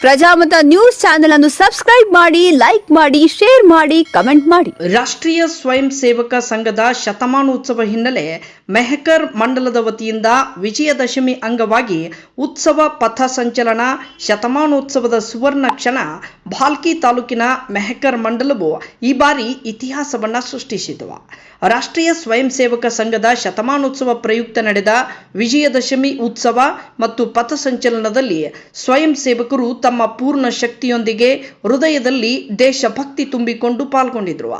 Prajamata news channel ಅನ್ನು subscribe ಮಾಡಿ, like ಮಾಡಿ, ಶೇರ್ ಮಾಡಿ, ಕಮೆಂಟ್ ಮಾಡಿ. ರಾಷ್ಟ್ರೀಯ ಸ್ವಯಂ ಸೇವಕ ಸಂಘದ ಶತಮಾನೋತ್ಸವ ಹಿನ್ನೆಲೆ ಮೆಹಕರ್ ಮಂಡಲದ ವತಿಯಿಂದ ವಿಜಯದಶಮಿ ಅಂಗವಾಗಿ ಉತ್ಸವ ಪಥ ಸಂಚಲನ ಶತಮಾನೋತ್ಸವದ ಸುವರ್ಣ ಕ್ಷಣ ಭಾಲ್ಕಿ ತಾಲೂಕಿನ ಮೆಹಕರ್ ಮಂಡಲವು ಈ ಬಾರಿ ಇತಿಹಾಸವನ್ನ ಸೃಷ್ಟಿಸಿತು. ರಾಷ್ಟ್ರೀಯ ಸ್ವಯಂ ಸೇವಕ ಸಂಘದ ಶತಮಾನೋತ್ಸವ ಪ್ರಯುಕ್ತ ನಡೆದ ವಿಜಯದಶಮಿ ಉತ್ಸವ ಮತ್ತು ಪಥಸಂಚಲನದಲ್ಲಿ ಸ್ವಯಂ ಸೇವಕರು ತಮ್ಮ ಪೂರ್ಣ ಶಕ್ತಿಯೊಂದಿಗೆ ಹೃದಯದಲ್ಲಿ ದೇಶಭಕ್ತಿ ತುಂಬಿಕೊಂಡು ಪಾಲ್ಗೊಂಡಿದ್ರು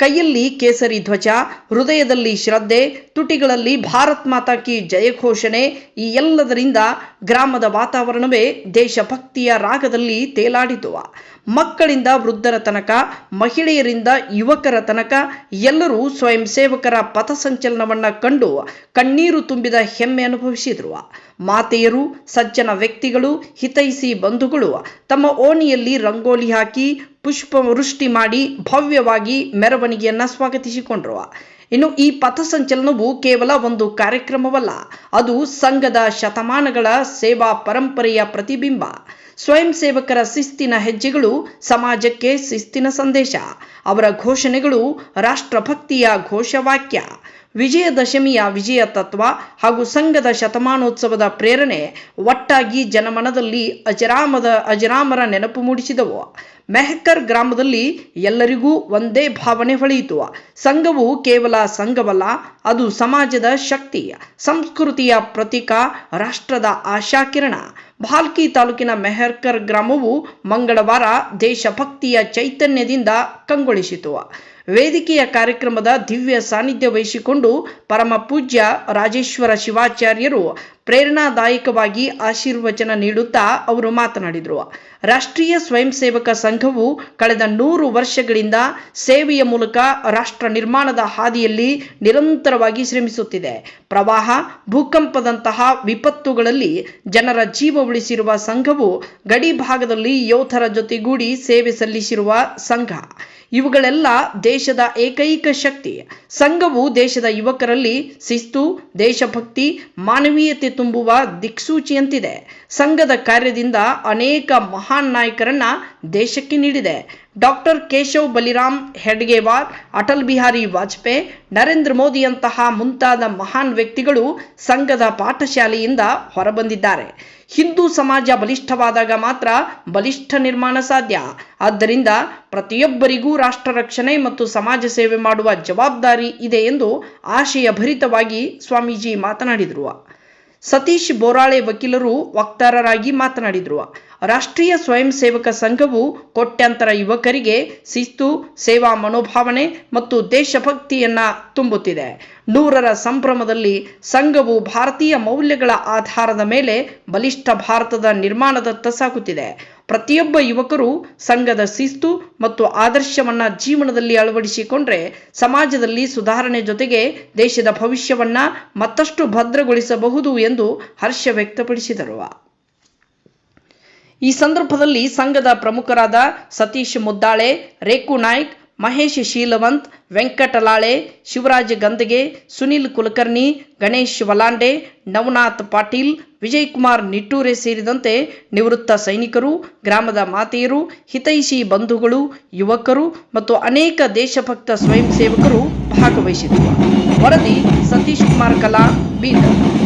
ಕೈಯಲ್ಲಿ ಕೇಸರಿ ಧ್ವಜ, ಹೃದಯದಲ್ಲಿ ಶ್ರದ್ಧೆ, ತುಟಿಗಳಲ್ಲಿ ಭಾರತ್ ಮಾತಾ ಕಿ ಜಯ ಘೋಷಣೆ, ಈ ಎಲ್ಲದರಿಂದ ಗ್ರಾಮದ ವಾತಾವರಣವೇ ದೇಶಭಕ್ತಿಯ ರಾಗದಲ್ಲಿ ತೇಲಾಡಿತು. ಮಕ್ಕಳಿಂದ ವೃದ್ಧರ ತನಕ, ಮಹಿಳೆಯರಿಂದ ಯುವಕರ ತನಕ ಎಲ್ಲರೂ ಸ್ವಯಂ ಸೇವಕರ ಪಥಸಂಚಲನವನ್ನು ಕಂಡು ಕಣ್ಣೀರು ತುಂಬಿದ ಹೆಮ್ಮೆ ಅನುಭವಿಸಿದ್ರು. ಮಾತೆಯರು, ಸಜ್ಜನ ವ್ಯಕ್ತಿಗಳು, ಹಿತೈಸಿ ಬಂಧುಗಳು ತಮ್ಮ ಓಣಿಯಲ್ಲಿ ರಂಗೋಲಿ ಹಾಕಿ ಪುಷ್ಪ ವೃಷ್ಟಿ ಮಾಡಿ ಭವ್ಯವಾಗಿ ಮೆರವಣಿಗೆಯನ್ನ ಸ್ವಾಗತಿಸಿಕೊಂಡ್ರು ಇನ್ನು ಈ ಪಥಸಂಚಲನವು ಕೇವಲ ಒಂದು ಕಾರ್ಯಕ್ರಮವಲ್ಲ, ಅದು ಸಂಘದ ಶತಮಾನಗಳ ಸೇವಾ ಪರಂಪರೆಯ ಪ್ರತಿಬಿಂಬ. ಸ್ವಯಂ ಸೇವಕರ ಶಿಸ್ತಿನ ಹೆಜ್ಜೆಗಳು ಸಮಾಜಕ್ಕೆ ಶಿಸ್ತಿನ ಸಂದೇಶ. ಅವರ ಘೋಷಣೆಗಳು ರಾಷ್ಟ್ರಭಕ್ತಿಯ ಘೋಷವಾಕ್ಯ. ವಿಜಯದಶಮಿಯ ವಿಜಯ ತತ್ವ ಹಾಗೂ ಸಂಘದ ಶತಮಾನೋತ್ಸವದ ಪ್ರೇರಣೆ ಒಟ್ಟಾಗಿ ಜನಮನದಲ್ಲಿ ಅಜರಾಮದ ಅಜರಾಮರ ನೆನಪು ಮೂಡಿಸಿದವು. ಮೆಹಕರ್ ಗ್ರಾಮದಲ್ಲಿ ಎಲ್ಲರಿಗೂ ಒಂದೇ ಭಾವನೆ ಹೊಳೆಯಿತು. ಸಂಘವು ಕೇವಲ ಸಂಘವಲ್ಲ, ಅದು ಸಮಾಜದ ಶಕ್ತಿ, ಸಂಸ್ಕೃತಿಯ ಪ್ರತೀಕ, ರಾಷ್ಟ್ರದ ಆಶಾಕಿರಣ. ಭಾಲ್ಕಿ ತಾಲೂಕಿನ ಮೆಹರ್ಕರ್ ಗ್ರಾಮವು ಮಂಗಳವಾರ ದೇಶಭಕ್ತಿಯ ಚೈತನ್ಯದಿಂದ ಕಂಗೊಳಿಸಿತು. ವೇದಿಕೆಯ ಕಾರ್ಯಕ್ರಮದ ದಿವ್ಯ ಸಾನ್ನಿಧ್ಯ ವಹಿಸಿಕೊಂಡು ಪರಮ ಪೂಜ್ಯ ರಾಜೇಶ್ವರ ಶಿವಾಚಾರ್ಯರು ಪ್ರೇರಣಾದಾಯಕವಾಗಿ ಆಶೀರ್ವಚನ ನೀಡುತ್ತಾ ಅವರು ಮಾತನಾಡಿದರು. ರಾಷ್ಟ್ರೀಯ ಸ್ವಯಂ ಸೇವಕ ಸಂಘವು ಕಳೆದ ನೂರು ವರ್ಷಗಳಿಂದ ಸೇವೆಯ ಮೂಲಕ ರಾಷ್ಟ್ರ ನಿರ್ಮಾಣದ ಹಾದಿಯಲ್ಲಿ ನಿರಂತರವಾಗಿ ಶ್ರಮಿಸುತ್ತಿದೆ. ಪ್ರವಾಹ, ಭೂಕಂಪದಂತಹ ವಿಪತ್ತುಗಳಲ್ಲಿ ಜನರ ಜೀವ ಉಳಿಸಿರುವ ಸಂಘವು ಗಡಿ ಭಾಗದಲ್ಲಿ ಯೋಧರ ಜೊತೆಗೂಡಿ ಸೇವೆ ಸಲ್ಲಿಸಿರುವ ಸಂಘ. ಇವುಗಳೆಲ್ಲ ದೇಶದ ಏಕೈಕ ಶಕ್ತಿ. ಸಂಘವು ದೇಶದ ಯುವಕರಲ್ಲಿ ಶಿಸ್ತು, ದೇಶಭಕ್ತಿ, ಮಾನವೀಯತೆ ತುಂಬುವ ದಿಕ್ಸೂಚಿಯಂತಿದೆ ಸಂಘದ ಕಾರ್ಯದಿಂದ ಅನೇಕ ಮಹಾನ್ ನಾಯಕರನ್ನ ದೇಶಕ್ಕೆ ನೀಡಿದೆ. ಡಾಕ್ಟರ್ ಕೇಶವ್ ಬಲಿರಾಮ್ ಹೆಡ್ಗೇವಾರ್, ಅಟಲ್ ಬಿಹಾರಿ ವಾಜಪೇಯಿ, ನರೇಂದ್ರ ಮೋದಿಯಂತಹ ಮುಂತಾದ ಮಹಾನ್ ವ್ಯಕ್ತಿಗಳು ಸಂಘದ ಪಾಠಶಾಲೆಯಿಂದ ಹೊರಬಂದಿದ್ದಾರೆ. ಹಿಂದೂ ಸಮಾಜ ಬಲಿಷ್ಠವಾದಾಗ ಮಾತ್ರ ಬಲಿಷ್ಠ ನಿರ್ಮಾಣ ಸಾಧ್ಯ. ಆದ್ದರಿಂದ ಪ್ರತಿಯೊಬ್ಬರಿಗೂ ರಾಷ್ಟ್ರ ರಕ್ಷಣೆ ಮತ್ತು ಸಮಾಜ ಸೇವೆ ಮಾಡುವ ಜವಾಬ್ದಾರಿ ಇದೆ ಎಂದು ಆಶಯ ಭರಿತವಾಗಿ ಸ್ವಾಮೀಜಿ ಮಾತನಾಡಿದರು. ಸತೀಶ್ ಬೋರಾಳೆ ವಕೀಲರು ವಕ್ತಾರರಾಗಿ ಮಾತನಾಡಿದರು. ರಾಷ್ಟ್ರೀಯ ಸ್ವಯಂ ಸೇವಕ ಸಂಘವು ಕೋಟ್ಯಾಂತರ ಯುವಕರಿಗೆ ಶಿಸ್ತು, ಸೇವಾ ಮನೋಭಾವನೆ ಮತ್ತು ದೇಶಭಕ್ತಿಯನ್ನ ತುಂಬುತ್ತಿದೆ. ನೂರರ ಸಂಭ್ರಮದಲ್ಲಿ ಸಂಘವು ಭಾರತೀಯ ಮೌಲ್ಯಗಳ ಆಧಾರದ ಮೇಲೆ ಬಲಿಷ್ಠ ಭಾರತದ ನಿರ್ಮಾಣದತ್ತ ಸಾಗುತ್ತಿದೆ. ಪ್ರತಿಯೊಬ್ಬ ಯುವಕರು ಸಂಘದ ಶಿಸ್ತು ಮತ್ತು ಆದರ್ಶವನ್ನ ಜೀವನದಲ್ಲಿ ಅಳವಡಿಸಿಕೊಂಡ್ರೆ ಸಮಾಜದಲ್ಲಿ ಸುಧಾರಣೆ ಜೊತೆಗೆ ದೇಶದ ಭವಿಷ್ಯವನ್ನ ಮತ್ತಷ್ಟು ಭದ್ರಗೊಳಿಸಬಹುದು ಎಂದು ಹರ್ಷ ವ್ಯಕ್ತಪಡಿಸಿದರು. ಈ ಸಂದರ್ಭದಲ್ಲಿ ಸಂಘದ ಪ್ರಮುಖರಾದ ಸತೀಶ್ ಮುದ್ದಾಳೆ ರೇಕು ನಾಯ್ಕ್, ಮಹೇಶ್ ಶೀಲವಂತ್ ವೆಂಕಟಲಾಳೆ, ಶಿವರಾಜ್ ಗಂದಗೆ, ಸುನಿಲ್ ಕುಲಕರ್ಣಿ, ಗಣೇಶ್ ವಲಾಂಡೆ, ನವನಾಥ್ ಪಾಟೀಲ್, ವಿಜಯಕುಮಾರ್ ನಿಟ್ಟೂರೆ ಸೇರಿದಂತೆ ನಿವೃತ್ತ ಸೈನಿಕರು, ಗ್ರಾಮದ ಮಾತೆಯರು, ಹಿತೈಷಿ ಬಂಧುಗಳು, ಯುವಕರು ಮತ್ತು ಅನೇಕ ದೇಶಭಕ್ತ ಸ್ವಯಂ ಸೇವಕರು ಭಾಗವಹಿಸಿದರು ವರದಿ ಸತೀಶ್ ಕುಮಾರ್ ಕಲಾ, ಬೀದರ್.